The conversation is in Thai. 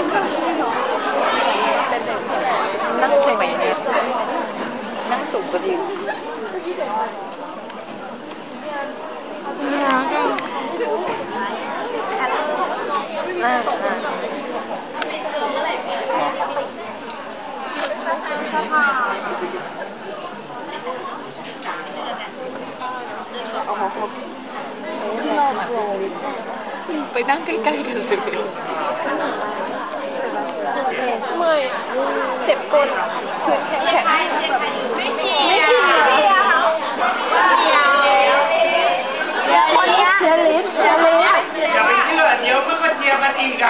นั่งใช่ไหมเนี่ยนั่งสูงกว่าดีเนี่ยก็น่าจะน่าไปนั่งใกล้ๆกันเลย เมื่อยเจ็บก้นถือแขนแขนไม่เกี่ยวไม่เกี่ยวคนเนี้ยเชียร์ลิสเชียร์ลิสอย่าไปเชื่อเดี๋ยวมันก็เทียมกันอีกอะ